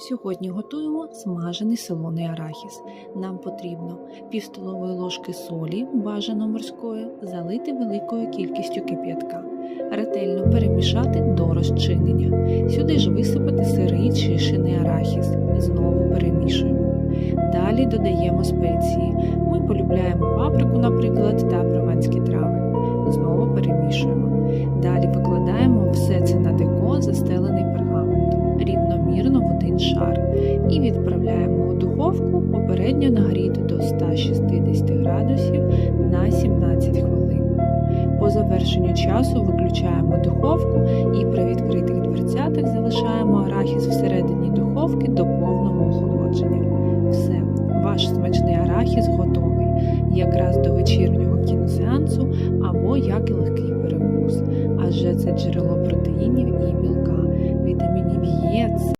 Сьогодні готуємо смажений солоний арахіс. Нам потрібно пів столової ложки солі, бажано морської, залити великою кількістю кип'ятка, ретельно перемішати до розчинення. Сюди ж висипати сирий чищений арахіс. Знову перемішуємо. Далі додаємо спеції. Ми полюбляємо паприку, наприклад, та прованські трави. Знову перемішуємо. Далі викладаємо все це на деко, в шар, і відправляємо у духовку попередньо нагріту до 160 градусів на 17 хвилин. По завершенню часу виключаємо духовку і при відкритих дверцятах залишаємо арахіс всередині духовки до повного охолодження. Все, ваш смачний арахіс готовий, якраз до вечірнього кіносеансу або як і легкий перекус, адже це джерело